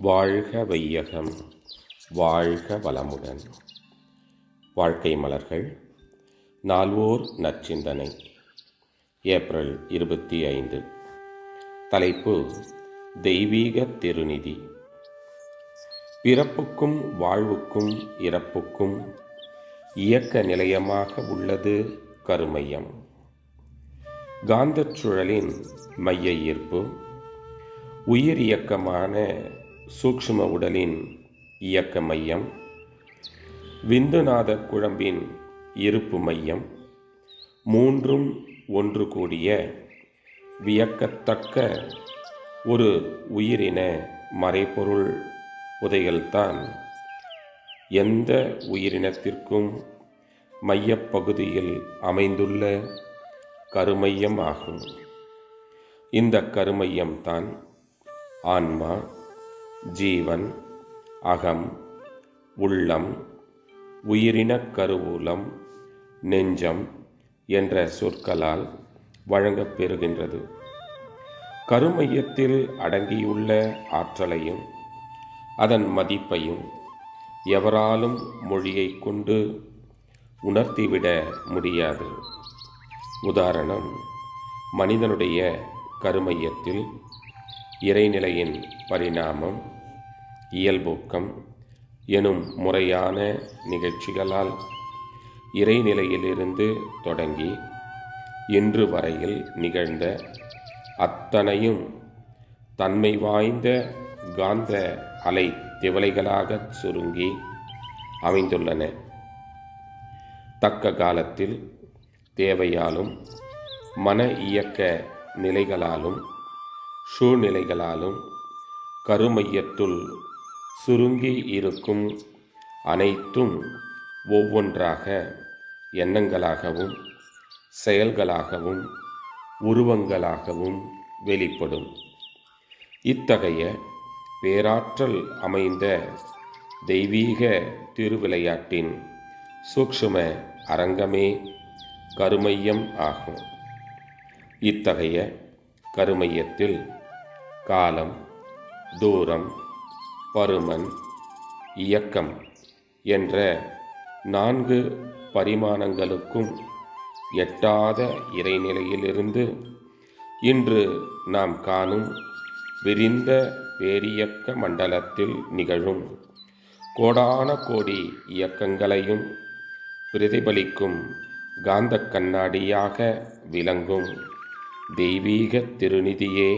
வாழ்க வையகம் வாழ்க வளமுடன். வாழ்க்கை மலர்கள் நால்வோர் நற்சிந்தனை. ஏப்ரல் இருபத்தி ஐந்து. தலைப்பு தெய்வீக திருநிதி. பிறப்புக்கும் வாழ்வுக்கும் இறப்புக்கும் இயக்க நிலையமாக உள்ளது கருமையம். காந்தச் சுழலின் மைய ஈர்ப்பு உயிர் இயக்கமான சூக்ஷ்ம உடலின் இயக்க மையம் விந்துநாத குழம்பின் இருப்பு மையம் மூன்றும் ஒன்று கூடிய வியக்கத்தக்க ஒரு உயிரின மறைபொருள் உதைகள்தான் எந்த உயிரினத்திற்கும் மையப்பகுதியில் அமைந்துள்ள கருமையம் ஆகும் இந்த கருமையம்தான் ஆன்மா. ஜீவன் அகம் உள்ளம் உயிரினக் கருவூலம் நெஞ்சம் என்ற சொற்களால் வழங்கப்பெறுகின்றது கருமையத்தில் அடங்கியுள்ள ஆற்றலையும் அதன் மதிப்பையும் எவராலும் மொழியை கொண்டு உணர்த்திவிட முடியாது. உதாரணம் மனிதனுடைய கருமையத்தில் இறைநிலையின் பரிணாமம் இயல்பூக்கம் எனும் முறையான நிகழ்ச்சிகளால் இறைநிலையிலிருந்து தொடங்கி இன்று வரையில் நிகழ்ந்த அத்தனையும் தன்மை வாய்ந்த காந்த அலை திவலைகளாக சுருங்கி அமைந்துள்ளன. தக்க காலத்தில் தேவையாலும் மன இயக்க நிலைகளாலும் சூழ்நிலைகளாலும் கருமையத்துள் சுருங்கி இருக்கும் அனைத்தும் ஒவ்வொன்றாக எண்ணங்களாகவும் செயல்களாகவும் உருவங்களாகவும் வெளிப்படும். இத்தகைய பேராற்றல் அமைந்த தெய்வீக திருவிளையாட்டின் சூக்ஷ்ம அரங்கமே கருமையம் ஆகும். இத்தகைய கருமையத்தில் காலம் தூரம் பருமன் இயக்கம் என்ற நான்கு பரிமாணங்களுக்கும் எட்டாத இறைநிலையிலிருந்து இன்று நாம் காணும் விரிந்த பேரியக்க மண்டலத்தில் நிகழும் கோடான கோடி இயக்கங்களையும் பிரதிபலிக்கும் காந்த கண்ணாடியாக விளங்கும் தெய்வீக திருநிதியே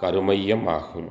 கருமையம் ஆகும்